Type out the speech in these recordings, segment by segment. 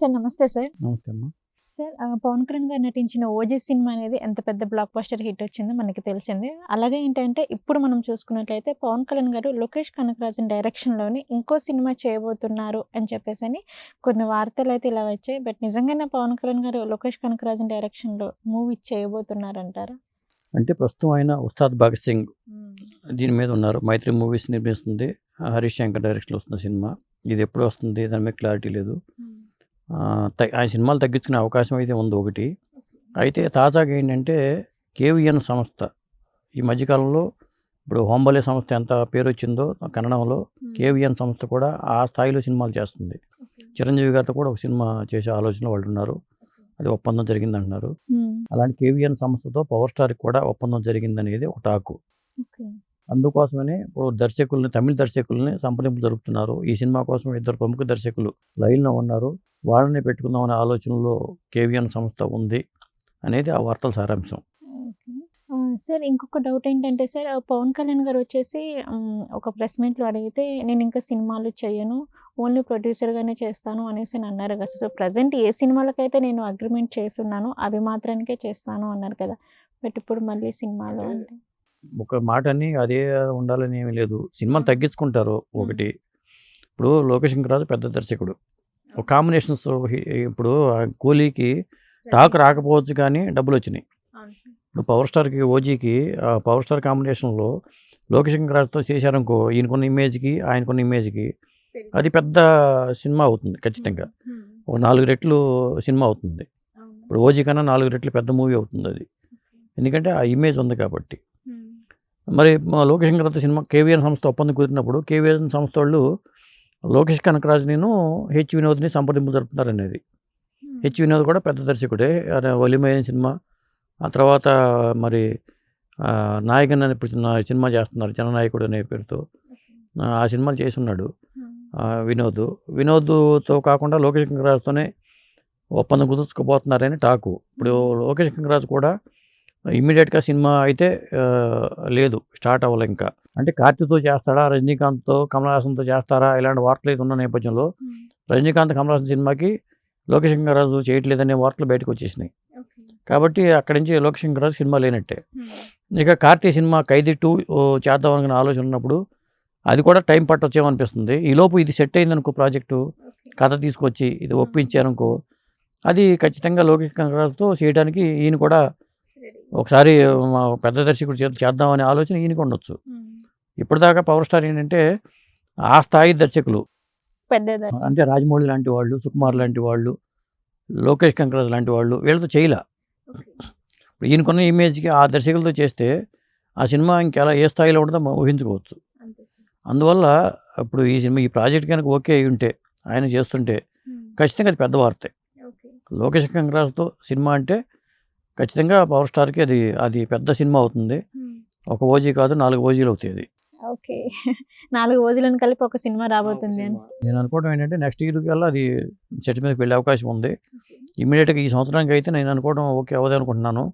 Sir నమస్తే sir. నమస్తే అమ్మా. సార్ పవన్ కళ్యాణ్ గారు నటించిన ఓజీ సినిమా అనేది ఎంత పెద్ద బ్లాక్ బస్టర్ హిట్ వచ్చిందో మనకి తెలిసిందే. అలాగే ఏంటంటే ఇప్పుడు మనం చూసుకున్నట్లయితే పవన్ కళ్యాణ్ గారు లోకేష్ కనకరాజన్ డైరెక్షన్లోని ఇంకో సినిమా చేయబోతున్నారు అని చెప్పేసి అని కొన్ని వార్తలు అయితే ఇలా వచ్చాయి. బట్ నిజంగానే పవన్ కళ్యాణ్ గారు లోకేష్ కనకరాజన్ డైరెక్షన్లో మూవీ చేయబోతున్నారు అంటారా అంటే ప్రస్తుతం ఆయన ఉస్తాద్ భగత్ సింగ్ దీని మీద ఉన్నారు. మైత్రి మూవీస్ నిర్మిస్తుంది. హరీష్ శంకర్ డైరెక్షన్ వస్తున్న సినిమా. ఇది ఎప్పుడు వస్తుంది? దాని మీద క్లారిటీ లేదు. ఆయన సినిమాలు తగ్గించుకునే అవకాశం అయితే ఉంది ఒకటి. అయితే తాజాగా ఏంటంటే కేవీఎన్ సంస్థ ఈ మధ్యకాలంలో ఇప్పుడు హోంబలే సంస్థ ఎంత పేరు వచ్చిందో కన్నడంలో కేవీఎన్ సంస్థ కూడా ఆ స్థాయిలో సినిమాలు చేస్తుంది. చిరంజీవి గారితో కూడా ఒక సినిమా చేసే ఆలోచన వాళ్ళు ఉన్నారు. అది ఒప్పందం జరిగింది అంటున్నారు అలాంటి కేవీఎన్ సంస్థతో పవర్ స్టార్కి కూడా ఒప్పందం జరిగిందనేది ఒక టాకు. అందుకోసమనే ఇప్పుడు దర్శకుల్ని తమిళ దర్శకుల్ని సంప్రదింపులు జరుపుతున్నారు. ఈ సినిమా కోసం ఇద్దరు ప్రముఖ దర్శకులు లైన్లో ఉన్నారు. వాళ్ళని పెట్టుకుందామనే ఆలోచనలో కేవీఎన్ సంస్థ ఉంది అనేది ఆ వార్తల సారాంశం. సార్ ఇంకొక డౌట్ ఏంటంటే సార్ పవన్ కళ్యాణ్ గారు వచ్చేసి ఒక ప్రెస్ మీట్లో అడిగితే నేను ఇంకా సినిమాలు చేయను ఓన్లీ ప్రొడ్యూసర్గానే చేస్తాను అనేసి అని అన్నారు కదా. సో ప్రజెంట్ ఏ సినిమాలకైతే నేను అగ్రిమెంట్ చేస్తున్నానో అవి మాత్రానికే చేస్తాను అన్నారు కదా. బట్ ఇప్పుడు మళ్ళీ సినిమాలు అంటే ఒక మాట అని అదే ఉండాలని ఏమీ లేదు. సినిమాలు తగ్గించుకుంటారు ఒకటి. ఇప్పుడు లోకేష్ రాజు పెద్ద దర్శకుడు. ఒక కాంబినేషన్స్ ఇప్పుడు కూలీకి టాక్ రాకపోవచ్చు కానీ డబ్బులు వచ్చినాయి ఇప్పుడు పవర్ స్టార్కి ఓజీకి ఆ పవర్ స్టార్ కాంబినేషన్లో లోకేష్ రాజుతో చేశారనుకో ఈయనకున్న ఇమేజ్కి ఆయనకున్న ఇమేజ్కి అది పెద్ద సినిమా అవుతుంది ఖచ్చితంగా. ఒక నాలుగు రెట్లు సినిమా అవుతుంది. ఇప్పుడు ఓజీ కన్నా నాలుగు రెట్లు పెద్ద మూవీ అవుతుంది అది. ఎందుకంటే ఆ ఇమేజ్ ఉంది కాబట్టి. మరి మా లోకేష్ కనకరాజ్ సినిమా కేవీఎన్ సంస్థ ఒప్పందం కుదిరినప్పుడు కేవీఎన్ సంస్థ వాళ్ళు లోకేష్ కనకరాజ్ నేను హెచ్ వినోద్ని సంప్రదింపులు జరుపుతున్నారు అనేది హెచ్ వినోద్ కూడా పెద్ద దర్శకుడే. ఒలిమైన సినిమా. ఆ తర్వాత మరి నాయకన్ అనే సినిమా చేస్తున్నారు జననాయకుడు అనే పేరుతో. ఆ, సినిమాలు చేసి ఉన్నాడు ఆ, వినోద్. వినోద్తో కాకుండా లోకేష్ కనకరాజ్తోనే ఒప్పందం కుదుర్చుకోబోతున్నారని టాకు. ఇప్పుడు లోకేష్ కనకరాజ్ కూడా ఇమ్మీడియట్గా సినిమా అయితే లేదు స్టార్ట్ అవ్వాలి ఇంకా. అంటే కార్తీతో చేస్తాడా రజనీకాంత్తో కమల్ హాసన్తో చేస్తారా ఇలాంటి వార్తలు అయితే ఉన్న నేపథ్యంలో రజనీకాంత్ కమల్ హాసన్ సినిమాకి లోకేష్ రాజు చేయట్లేదనే వార్తలు బయటకు వచ్చేసినాయి. కాబట్టి అక్కడి నుంచి లోకేష్ రాజు సినిమా లేనట్టే. ఇక కార్తీ సినిమా ఖైదీ టూ చేద్దాం అనుకున్న ఆలోచన ఉన్నప్పుడు అది కూడా టైం పట్టొచ్చేమనిపిస్తుంది. ఈలోపు ఇది సెట్ అయిందనుకో ప్రాజెక్టు కథ తీసుకొచ్చి ఇది ఒప్పించారనుకో అది ఖచ్చితంగా లోకేష్ కనకరాజుతో చేయడానికి ఈయన కూడా ఒకసారి మా పెద్ద దర్శకుడు చేత చేద్దామనే ఆలోచన ఈయనకు ఉండొచ్చు. ఇప్పటిదాకా పవర్ స్టార్ ఏంటంటే ఆ స్థాయి దర్శకులు. అంటే రాజమౌళి లాంటి వాళ్ళు సుకుమార్ లాంటి వాళ్ళు లోకేష్ కంకరాజ్ లాంటి వాళ్ళు వీళ్ళతో చేయలే. ఇప్పుడు ఈయనకున్న ఇమేజ్కి ఆ దర్శకులతో చేస్తే ఆ సినిమా ఇంకెలా ఏ స్థాయిలో ఉంటుందో ఊహించుకోవచ్చు. అందువల్ల ఇప్పుడు ఈ సినిమా ఈ ప్రాజెక్ట్ కనుక ఓకే అయి ఉంటే ఆయన చేస్తుంటే ఖచ్చితంగా అది పెద్ద వార్తే. లోకేష్ కంకరాజ్తో సినిమా అంటే ఖచ్చితంగా పవర్ స్టార్కి అది అది పెద్ద సినిమా అవుతుంది. ఒక ఓజీ కాదు నాలుగు ఓజీలు అవుతాయి అది. ఓకే. నాలుగు రోజులను కలిపి ఒక సినిమా రాబోతుంది అని నేను అనుకోవడం ఏంటంటే నెక్స్ట్ ఇయర్ కల్లా అది సెట్ మీదకి వెళ్ళే అవకాశం ఉంది. ఇమీడియట్గా ఈ సంవత్సరానికి అయితే నేను అనుకోవడం ఓకే అవ్వదు అనుకుంటున్నాను.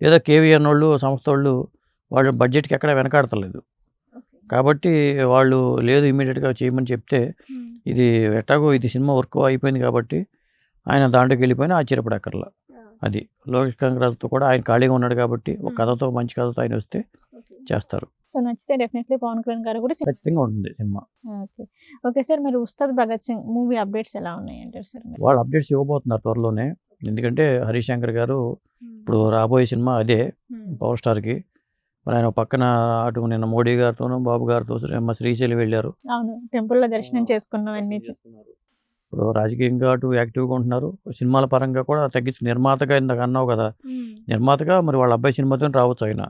లేదా కేవీఎన్ వాళ్ళు సంస్థ వాళ్ళు వాళ్ళ బడ్జెట్కి ఎక్కడ వెనకాడతలేదు. కాబట్టి వాళ్ళు లేదు ఇమీడియట్గా చేయమని చెప్తే ఇది ఎట్టాగో ఇది సినిమా వర్క్ అయిపోయింది కాబట్టి ఆయన దాంట్లోకి వెళ్ళిపోయినా ఆశ్చర్యపడక్కర్లా. అది లోకేష్ కంకరాజ్తో కూడా ఆయన ఖాళీగా ఉన్నాడు కాబట్టి ఒక కథతో మంచి కథతో ఆయన వస్తే చేస్తారు. సో నచ్చితే డెఫినెట్లీ పవన్ కళ్యాణ్ గారు కూడా ఖచ్చితంగా ఉంటుంది సినిమా. ఓకే. ఓకే సార్ మరి ఉస్తాద్ భగత్ సింగ్ మూవీ అప్డేట్స్ ఎలా ఉన్నాయి అంటారు సార్? వాళ్ళు అప్డేట్స్ ఇవ్వబోతున్నారు త్వరలోనే. ఎందుకంటే హరీష్ శంకర్ గారు ఇప్పుడు రాబోయే సినిమా అదే పవర్ స్టార్కి. మరి ఆయన పక్కన అటు నిన్న మోడీ గారితోనూ బాబు గారితో శ్రీ- శ్రీశైలం వెళ్ళారు. అవును టెంపుల్లో దర్శనం చేసుకున్నాం అన్ని ఇప్పుడు రాజకీయంగా అటు యాక్టివ్గా ఉంటున్నారు. సినిమాల పరంగా కూడా తగ్గించి నిర్మాతగా ఇందాక అన్నావు కదా. నిర్మాతగా మరి వాళ్ళ అబ్బాయి సినిమాతో రావచ్చు ఆయన.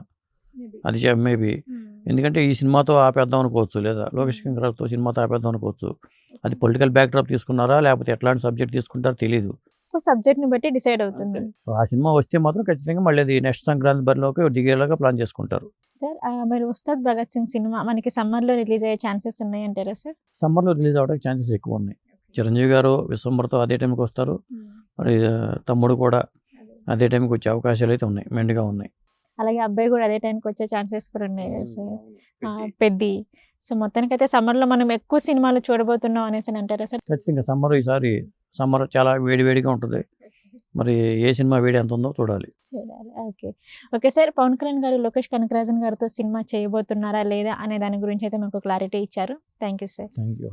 అది మేబీ ఎందుకంటే ఈ సినిమాతో ఆపేద్దాం అనుకోవచ్చు లేదా లోకేష్ కంకరాజ్తో సినిమాతో ఆపేద్దాం అనుకోవచ్చు. అది పొలిటికల్ బ్యాక్డ్రాప్ తీసుకున్నారా? లేకపోతే ఎట్లాంటి సబ్జెక్ట్ తీసుకుంటారో తెలియదు సబ్జెక్ట్ని బట్టి డిసైడ్ అవుతుంది. ఆ సినిమా వస్తే మాత్రం ఖచ్చితంగా మళ్ళీ అది నెక్స్ట్ సంక్రాంతి బరిలోకి దిగేలాగా ప్లాన్ చేసుకుంటారు. సార్ మరి ఉస్తాద్ భగత్ సింగ్ సినిమా మనకి summer లో రిలీజ్ అయ్యే ఛాన్సెస్ ఉన్నాయి అంటారా సార్? సమ్మర్లో రిలీజ్ అవ్వడానికి ఛాన్సెస్ ఎక్కువ ఉన్నాయి. చిరంజీవి గారు విశ్వంబర్తో అదే టైంకి వస్తారు. మరి ఆ, తమ్ముడు కూడా అదే. టైంకి వచ్చే అవకాశాలు అయితే ఉన్నాయి. మెండుగా ఉన్నాయి. అలాగే అబ్బాయి కూడా అదే టైంకి వచ్చే ఛాన్సెస్ కూడా ఉన్నాయి. సార్ పెద్ది. సో మొత్తానికి అయితే summer లో మనం ఎక్కువ సినిమాలు చూడబోతున్నాం అనేసి అని అంటారా సార్? ఖచ్చితంగా సమ్మర్ ఈసారి సమ్మర్ చాలా వేడి వేడిగా ఉంటుంది. మరి ఏ సినిమా వేడి ఎంత ఉందో చూడాలి. చూడాలి. Okay. Okay sir Pawan Kalyan garu Lokesh కనకరాజన్ గారితో సినిమా చేయబోతున్నారా లేదా అనే దాని గురించి అయితే మాకు క్లారిటీ ఇచ్చారు. Thank you sir. Thank you.